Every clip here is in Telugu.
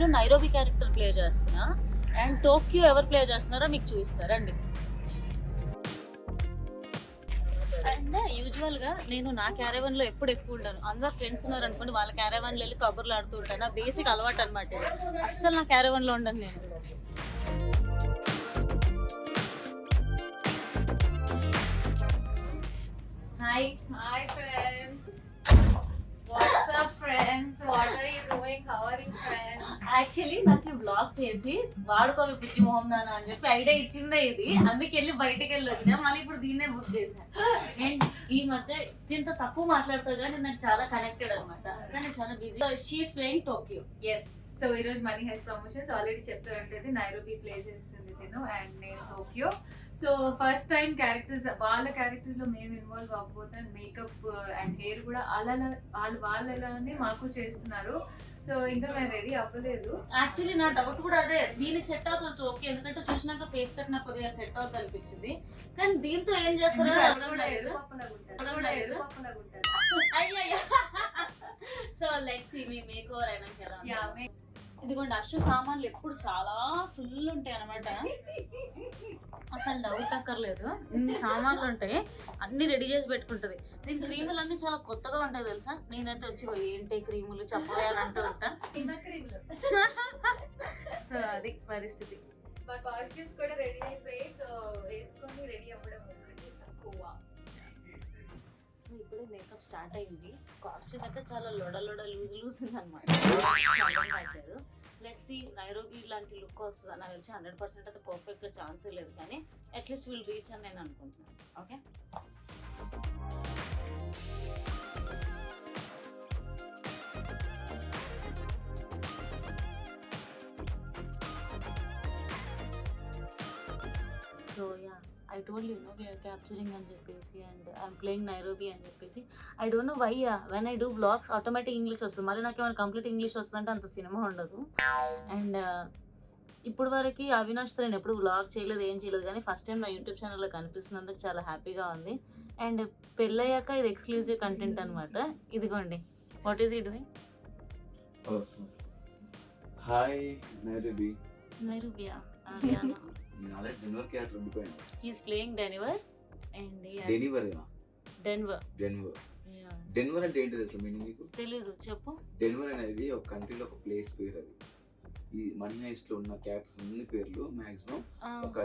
నేను నైరోబి క్యారెక్టర్ ప్లే చేస్తున్నా. అండ్ టోక్యో ఎవరు ప్లే చేస్తున్నారో మీకు చూపిస్తారండి అండ్ యూజువల్గా నేను నా క్యారవన్లో ఎప్పుడు ఎక్కువ ఉంటాను అందరు ఫ్రెండ్స్ ఉన్నారు అనుకోండి వాళ్ళ క్యారవన్లో వెళ్ళి కబుర్లు ఆడుతూ ఉంటాను. నా బేసిక్ అలవాటు అనమాట అస్సలు నా క్యారవన్లో ఉండను నేను. హాయ్ యాక్చువల్లీ నాకు బ్లాక్ చేసి వాడుకోవి పిచ్చి మొహం దానా అని చెప్పి ఐడియా ఇచ్చిందే ఇది. అందుకే వెళ్ళి బయటకు వెళ్ళి వచ్చా. మళ్ళీ ఇప్పుడు దీన్నే బుక్ చేశాను అండ్ ఈ మధ్య దీంతో తక్కువ మాట్లాడతా కానీ నాకు చాలా కనెక్టెడ్ అనమాట కానీ చాలా busy she's playing Tokyo as so ఈ రోజు మనీ హైస్ ప్రమోషన్స్. ఆల్రెడీ చెప్తూ ఉంటుంది నైరోబీ ప్లే చేస్తుంది తిను అండ్ నేను Tokyo so first time characters వాళ్ళ క్యారెక్టర్స్లో మేము ఇన్వాల్వ్ అవ్వబోతాం మేకప్ అండ్ హెయిర్ కూడా అలా వాళ్ళు వాళ్ళు ఎలానే మాకు చేస్తున్నారు. సో ఇంకా మేము రెడీ అవ్వలేదు. యాక్చువల్లీ నా డౌట్ కూడా అదే. దీనికి సెట్ అవుతుంది టోక్యో ఎందుకంటే చూసినాక ఫేస్ కట్ నాకు కొద్దిగా సెట్ అవుతుంది అనిపించింది. కానీ దీంతో ఏం చేస్తారో. అయ్యయ్యో. So let's me makeover అయినాక ఇదిగోండి అశ్వ సామాన్లు ఎప్పుడు చాలా ఫుల్ ఉంటాయి అనమాట అసలు డౌట్ అక్కర్లేదు. ఇన్ని సామాన్లు ఉంటాయి అన్ని రెడీ చేసి పెట్టుకుంటది. దీని క్రీములు అన్ని చాలా కొత్తగా ఉంటాయి తెలుసా? నేనైతే వచ్చి "ఓ, ఏంటి క్రీములు? చెప్పవే అని అంటూ ఉంటా. సో అది పరిస్థితి. మా కాస్ట్యూమ్స్ కూడా రెడీ అయిపోయి సో వేసుకొని రెడీ అవ్వడం ఒకటి తక్కువ. సో ఇప్పుడే మేకప్ స్టార్ట్ అయింది. కాస్ట్యూమ్ అయితే చాలా లొడ లొడ లూజ్ లూజ్ ఉంది అనమాట లెట్స్ సి నైరోబీ లాంటి లుక్ వస్తుంది? నాకు తెలిసి హండ్రెడ్ పర్సెంట్ అయితే పర్ఫెక్ట్గా ఛాన్సే లేదు కానీ అట్లీస్ట్ విల్ రీచ్ అని నేను అనుకుంటున్నాను. Okay so I told you know we're capturing అని చెప్పేసి అండ్ ఐఎమ్ ప్లేయింగ్ నైరోబీ అని చెప్పేసి. I don't know why when I do blogs automatic English వస్తుంది. మళ్ళీ నాకు ఏమైనా కంప్లీట్ ఇంగ్లీష్ వస్తుందంటే అంత సినిమా ఉండదు. అండ్ ఇప్పుడు వరకు అవినాష్తో నేను ఎప్పుడు బ్లాగ్ చేయలేదు ఏం చేయలేదు. కానీ ఫస్ట్ టైం నా యూట్యూబ్ ఛానల్లో కనిపిస్తున్నందుకు చాలా హ్యాపీగా ఉంది. అండ్ పెళ్ళయ్యాక ఇది ఎక్స్క్లూజివ్ కంటెంట్ అనమాట ఇదిగోండి. What is doing hi Nairobi నైరూబియా already Denver character he's playing Denver and Denver Denver Denver Denver అంటే ఏంటిది అసలు మీనింగ్ మీకు? తెలీదు చెప్పు. డెన్వర్ అనేది ఒక కంట్రీలో ఒక ప్లేస్ పేరు అది. ఈ మనీ హైస్ట్లో ఉన్న క్యారెక్టర్స్ అన్ని పేర్లు మాక్సిమం ఒక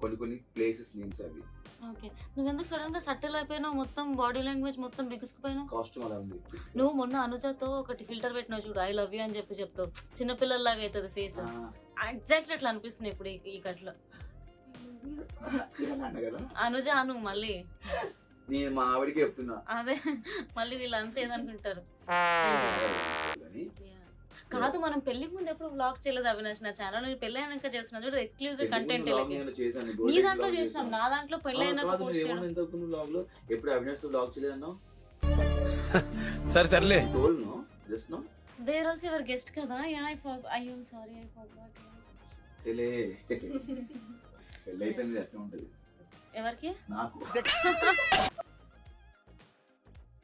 కొన్ని కొన్ని ప్లేసెస్ నేమ్స్ అవి. ఓకే. నువ్వెందుకు సడన్గా సటిల్ అయిపోయినావు? మొత్తం బాడీ లాంగ్వేజ్ మొత్తం బిగుసుకుపోయినావు? కాస్ట్యూమ్ అలా ఉంది నువ్వు మొన్న అనుజతో ఒకటి ఫిల్టర్ పెట్టినావు చూడు ఐ లవ్ యూ అని చెప్పి చెప్తావు. చిన్నపిల్లల్లాగా అవుతుంది ఫేస్. ఎగ్జాక్ట్లీ అట్లా అనిపిస్తుంది ఇప్పుడు ఈ- కట్లో. అనుజ అను మళ్ళీ. నేను మా ఆవిడకి చెప్తున్నా. అదే మళ్ళీ వీళ్ళంతా ఏదనుకుంటారు. కాదు మనం పెళ్ళి ముందు ఎప్పుడు బ్లాగ్ చేయలేదు అవినాష్ నా ఛానల్ పెళ్ళి అయినాక చేస్తున్నాను చూడు ఎక్స్క్లూజివ్ కంటెంట్ నేను నీ దాంట్లో చేసినాం చేశాను. నా దాంట్లో పెళ్ళి అయినాక పోస్ట్ చేయడం. లో? ఎప్పుడు అవినాష్తో బ్లాగ్ చేయలేదన్నావు? సరే just no there also your guest కదా? యా ఐ ఫర్ అయ్యో సారీ ఐ ఫర్గాట్ తెలే. అట్లా ఉంటది. ఎవరికి? నాకు.